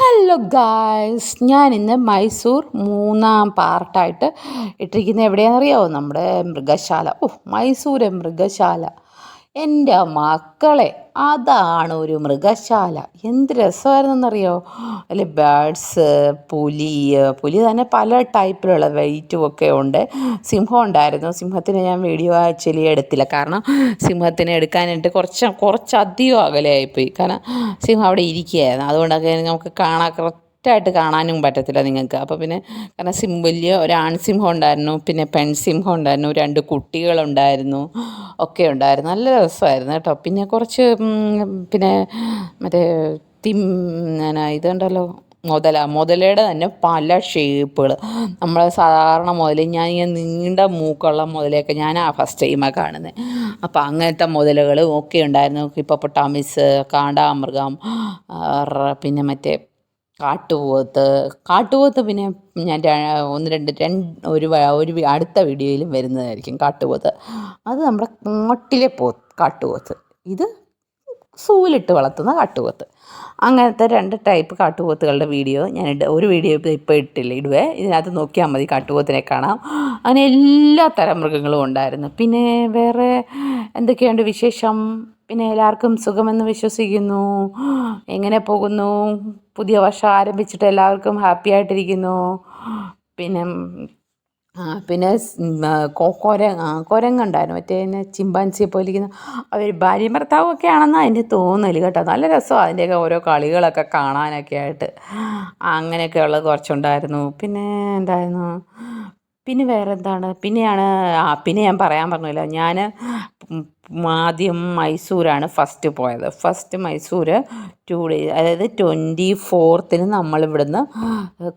Hello guys ഞാൻ ഇന്ന് മൈസൂർ മൂന്നാം പാർട്ടായിട്ട് ഇട്ടിരിക്കുന്നത് എവിടെയാണെന്നറിയാമോ നമ്മുടെ മൃഗശാല. ഓ മൈസൂർ മൃഗശാല. എന്റെ മക്കളെ അതാണ് ഒരു മൃഗശാല. എന്ത് രസമായിരുന്നെന്നറിയോ? അതിൽ ബേഡ്സ് പുലി പുലി തന്നെ പല ടൈപ്പിലുള്ള വെയിറ്റും ഒക്കെ ഉണ്ട്. സിംഹം ഉണ്ടായിരുന്നു. സിംഹത്തിനെ ഞാൻ വീഡിയോ ആക്ച്വലി എടുത്തില്ല. കാരണം സിംഹത്തിനെ എടുക്കാനായിട്ട് കുറച്ച് കുറച്ചധികം അകലെയായിപ്പോയി. കാരണം സിംഹം അവിടെ ഇരിക്കുകയായിരുന്നു. അതുകൊണ്ടൊക്കെ നമുക്ക് കാണാൻ കറക്റ്റായിട്ട് കാണാനും പറ്റത്തില്ല നിങ്ങൾക്ക്. അപ്പോൾ പിന്നെ കാരണം സിം വലിയ ഒരു ആൺസിംഹം ഉണ്ടായിരുന്നു പിന്നെ പെൺസിംഹം ഉണ്ടായിരുന്നു രണ്ട് കുട്ടികളുണ്ടായിരുന്നു ഒക്കെ ഉണ്ടായിരുന്നു. നല്ല രസമായിരുന്നു കേട്ടോ. പിന്നെ കുറച്ച് പിന്നെ മറ്റേ തിം ഇതുണ്ടല്ലോ മുതല മുതലയുടെ തന്നെ പല ഷേപ്പുകൾ നമ്മൾ സാധാരണ മുതൽ ഞാൻ ഇങ്ങനെ നീണ്ട മൂക്കുള്ള മുതലയൊക്കെ ഞാൻ ആ ഫസ്റ്റ് ടൈമാണ് കാണുന്നത് അപ്പോൾ അങ്ങനത്തെ മുതലുകളും ഒക്കെ ഉണ്ടായിരുന്നു. ഇപ്പോൾ പൊട്ടാമിസ് കാണ്ടാമൃഗം പിന്നെ മറ്റേ കാട്ടുപോത്ത്. കാട്ടുപോത്ത് പിന്നെ ഞാൻ ഒന്ന് രണ്ട് രണ്ട് ഒരു ഒരു അടുത്ത വീഡിയോയിലും വരുന്നതായിരിക്കും കാട്ടുപോത്ത്. അത് നമ്മുടെ നാട്ടിലെ പോ കാട്ടുപോത്ത്. ഇത് സൂവിലിട്ട് വളർത്തുന്ന കാട്ടുപോത്ത്. അങ്ങനത്തെ രണ്ട് ടൈപ്പ് കാട്ടുപോത്തുകളുടെ വീഡിയോ ഞാൻ ഒരു വീഡിയോ ഇപ്പോൾ ഇട്ടില്ല ഇടുവേ. ഇതിനകത്ത് നോക്കിയാൽ മതി കാട്ടുപോത്തിനെ കാണാം. അങ്ങനെ എല്ലാ തരം മൃഗങ്ങളും ഉണ്ടായിരുന്നു. പിന്നെ വേറെ എന്തൊക്കെയുണ്ട് വിശേഷം? പിന്നെ എല്ലാവർക്കും സുഖമെന്ന് വിശ്വസിക്കുന്നു. എങ്ങനെ പോകുന്നു? പുതിയ വർഷം ആരംഭിച്ചിട്ട് എല്ലാവർക്കും ഹാപ്പി ആയിട്ടിരിക്കുന്നു. പിന്നെ പിന്നെ കൊര കുരങ്ങുണ്ടായിരുന്നു. മറ്റേ പിന്നെ ചിമ്പാൻസിയെ പോലെ ഇരിക്കുന്ന അവർ ഭാര്യയും ഭർത്താവും ഒക്കെ ആണെന്നാണ് എന്റെ തോന്നൽ കേട്ടോ. നല്ല രസമാണ് അതിന്റെയൊക്കെ ഓരോ കളികളൊക്കെ കാണാനൊക്കെ ആയിട്ട്. അങ്ങനെയൊക്കെ ഉള്ളത് കുറച്ചുണ്ടായിരുന്നു. പിന്നെ എന്തായിരുന്നു? പിന്നെ വേറെ എന്താണ് പിന്നെയാണ് ആ പിന്നെ ഞാൻ പറയാൻ പറഞ്ഞില്ല. ഞാൻ ആദ്യം മൈസൂരാണ് ഫസ്റ്റ് പോയത്. ഫസ്റ്റ് മൈസൂർ ടു ഡേ അതായത് ട്വന്റി ഫോർത്തിന് നമ്മൾ ഇവിടുന്ന്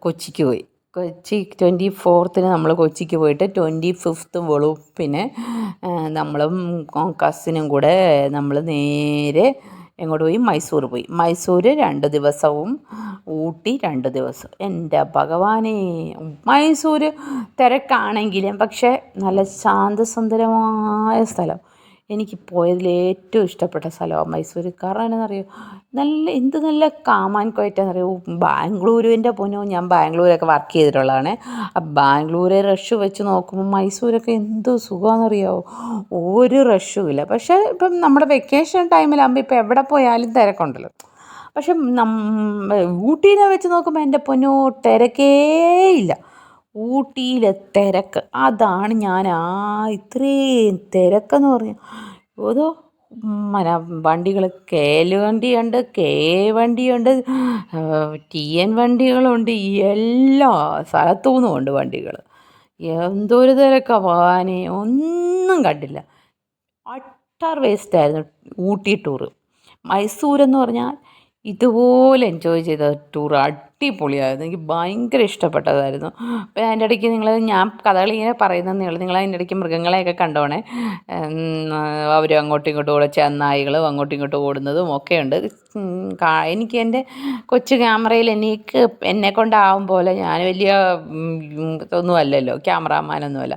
കൊച്ചിക്ക് പോയി. കൊച്ചി ട്വന്റി ഫോർത്തിന് നമ്മൾ കൊച്ചിക്ക് പോയിട്ട് ട്വന്റി ഫിഫ്ത്ത് വെളുപ്പിന് നമ്മളും കസിനും കൂടെ നമ്മൾ നേരെ എങ്ങോട്ട് പോയി? മൈസൂർ പോയി. മൈസൂർ രണ്ട് ദിവസവും ഊട്ടി രണ്ട് ദിവസം. എന്റെ ഭഗവാനെ മൈസൂർ തിരക്കാണെങ്കിലും പക്ഷേ നല്ല ശാന്തസുന്ദരമായ സ്ഥലം. എനിക്ക് പോയതിൽ ഏറ്റവും ഇഷ്ടപ്പെട്ട സ്ഥലമാണ് മൈസൂർ കാരണം എന്നാണെന്നറിയോ നല്ല എന്ത് നല്ല കാമാൻ കോയറ്റാണെന്നറിയോ ബാംഗ്ലൂരുവിന്റെ പൊന്നോ ഞാൻ ബാംഗ്ലൂരൊക്കെ വർക്ക് ചെയ്തിട്ടുള്ളതാണ്. ബാംഗ്ലൂരെ റഷ് വെച്ച് നോക്കുമ്പോൾ മൈസൂരൊക്കെ എന്ത് സുഖമാണെന്നറിയാമോ ഒരു റഷും ഇല്ല. പക്ഷേ ഇപ്പം നമ്മുടെ വെക്കേഷൻ ടൈമിലാകുമ്പോൾ ഇപ്പോൾ എവിടെ പോയാലും തിരക്കുണ്ടല്ലോ. പക്ഷെ ഊട്ടീനെ വെച്ച് നോക്കുമ്പോൾ എന്റെ പൊന്നോ തിരക്കേ ഇല്ല. ഊട്ടിയിലെ തിരക്ക്. അതാണ് ഞാൻ ആ ഇത്രയും തിരക്കെന്ന് പറഞ്ഞാൽ ഓരോ മന വണ്ടികൾ കെ എൽ വണ്ടിയുണ്ട് കെ എ വണ്ടിയുണ്ട് ടി എൻ വണ്ടികളുണ്ട് എല്ലാ സ്ഥലത്തു നിന്നും ഉണ്ട് വണ്ടികൾ എന്തൊരു തിരക്കാണ് പോകാനേ. ഒന്നും കണ്ടില്ല. അട്ടർ വേസ്റ്റായിരുന്നു ഊട്ടി ടൂറ്. മൈസൂരെന്ന് പറഞ്ഞാൽ ഇതുപോലെ എൻജോയ് ചെയ്ത ടൂർ അടിപൊളിയായിരുന്നു. എനിക്ക് ഭയങ്കര ഇഷ്ടപ്പെട്ടതായിരുന്നു. അപ്പോൾ അതിന്റെ ഇടയ്ക്ക് നിങ്ങൾ ഞാൻ കഥകൾ ഇങ്ങനെ പറയുന്നതെന്നേ ഉള്ളൂ നിങ്ങൾ അതിന്റെ ഇടയ്ക്ക് മൃഗങ്ങളെയൊക്കെ കണ്ടോണേ. അവർ അങ്ങോട്ടും ഇങ്ങോട്ടും ഓടെ. ചെന്നായികളും അങ്ങോട്ടും ഇങ്ങോട്ടും ഓടുന്നതും ഒക്കെ ഉണ്ട്. എനിക്ക് എന്റെ കൊച്ചു ക്യാമറയിൽ എനിക്ക് എന്നെ കൊണ്ടാവും പോലെ ഞാൻ വലിയ ഒന്നും അല്ലല്ലോ. ക്യാമറാമാനൊന്നുമല്ല.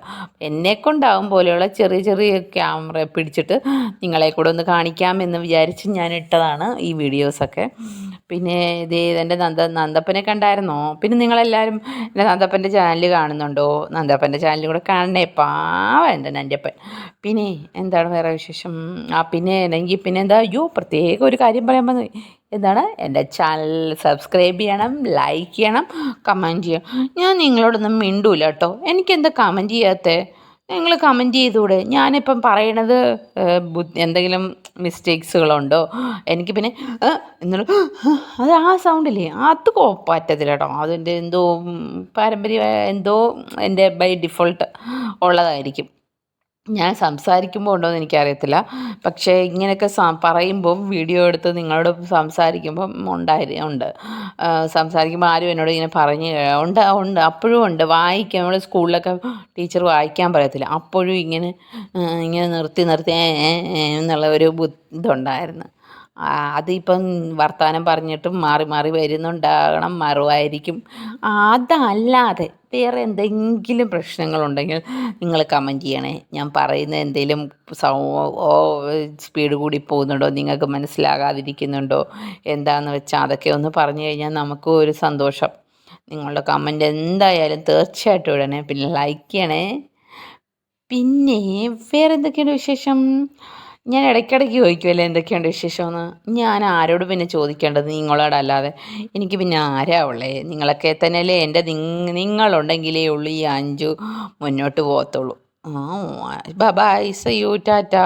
എന്നെ കൊണ്ടാവും പോലെയുള്ള ചെറിയ ചെറിയ ക്യാമറ പിടിച്ചിട്ട് നിങ്ങളെ കൂടെ ഒന്ന് കാണിക്കാം എന്ന് വിചാരിച്ച് ഞാൻ ഇട്ടതാണ് ഈ വീഡിയോസൊക്കെ. പിന്നെ ഇത് എന്റെ നന്ദ നന്ദപ്പനെ കണ്ടായിരുന്നോ? പിന്നെ നിങ്ങളെല്ലാവരും എന്റെ നന്ദപ്പന്റെ ചാനൽ കാണുന്നുണ്ടോ? നന്ദപ്പന്റെ ചാനൽ കൂടെ കാണണേ. പാവം എന്റെ നന്ദപ്പൻ. പിന്നെ എന്താണ് വേറെ വിശേഷം? ആ പിന്നെ എനിക്ക് പിന്നെ എന്താ? അയ്യോ പ്രത്യേക ഒരു കാര്യം പറയാൻ എന്താണ്? എന്റെ ചാനൽ സബ്സ്ക്രൈബ് ചെയ്യണം ലൈക്ക് ചെയ്യണം കമന്റ് ചെയ്യണം. ഞാൻ നിങ്ങളോടൊന്നും മിണ്ടൂല കേട്ടോ. എനിക്കെന്താ കമന്റ് ചെയ്യാത്തത്? നിങ്ങൾ കമന്റ് ചെയ്തുകൂടെ ഞാനിപ്പം പറയണത് എന്തെങ്കിലും മിസ്റ്റേക്സുകളുണ്ടോ എനിക്ക് പിന്നെ എന്നുള്ള അത് ആ സൗണ്ടില്ലേ അത് പറ്റത്തില്ല കേട്ടോ അതിന്റെ എന്തോ പാരമ്പര്യ എന്തോ എന്റെ ബൈ ഡിഫോൾട്ട് ഉള്ളതായിരിക്കും. ഞാൻ സംസാരിക്കുമ്പോൾ ഉണ്ടോയെന്ന് എനിക്കറിയത്തില്ല. പക്ഷേ ഇങ്ങനെയൊക്കെ പറയുമ്പോൾ വീഡിയോ എടുത്ത് നിങ്ങളോട് സംസാരിക്കുമ്പം ഉണ്ടായി ഉണ്ട്. സംസാരിക്കുമ്പോൾ ആരും എന്നോട് ഇങ്ങനെ പറഞ്ഞ് ഉണ്ട് ഉണ്ട് അപ്പോഴും ഉണ്ട്. വായിക്കാൻ നമ്മൾ സ്കൂളിലൊക്കെ ടീച്ചർ വായിക്കാൻ പറയത്തില്ല. അപ്പോഴും ഇങ്ങനെ ഇങ്ങനെ നിർത്തി നിർത്തി എന്നുള്ള ഒരു ഇതുണ്ടായിരുന്നു. അതിപ്പം വർത്തമാനം പറഞ്ഞിട്ടും മാറി മാറി വരുന്നുണ്ടാകണം മറുവായിരിക്കും. അതല്ലാതെ വേറെ എന്തെങ്കിലും പ്രശ്നങ്ങളുണ്ടെങ്കിൽ നിങ്ങൾ കമന്റ് ചെയ്യണേ. ഞാൻ പറയുന്ന എന്തെങ്കിലും സൗ സ്പീഡ് കൂടി പോകുന്നുണ്ടോ നിങ്ങൾക്ക് മനസ്സിലാകാതിരിക്കുന്നുണ്ടോ എന്താണെന്ന് വെച്ചാൽ അതൊക്കെ ഒന്ന് പറഞ്ഞു കഴിഞ്ഞാൽ നമുക്കും ഒരു സന്തോഷം. നിങ്ങളുടെ കമന്റ് എന്തായാലും തീർച്ചയായിട്ടും ഇടണേ. പിന്നെ ലൈക്ക് ചെയ്യണേ. പിന്നെ വേറെ എന്തൊക്കെയുണ്ട് വിശേഷം? ഞാൻ ഇടയ്ക്കിടയ്ക്ക് ചോദിക്കുമല്ലേ എന്തൊക്കെയുണ്ട് വിശേഷമെന്ന്? ഞാൻ ആരോട് പിന്നെ ചോദിക്കേണ്ടത് നിങ്ങളോടല്ലാതെ? എനിക്ക് പിന്നെ ആരാ ഉള്ളേ? നിങ്ങളൊക്കെ തന്നെയല്ലേ എന്റെ നിങ്ങളുണ്ടെങ്കിലേ ഉള്ളൂ ഈ അഞ്ചു മുന്നോട്ട് പോകത്തുള്ളൂ. ആ ബൈ സയ്യൂ ടാറ്റാ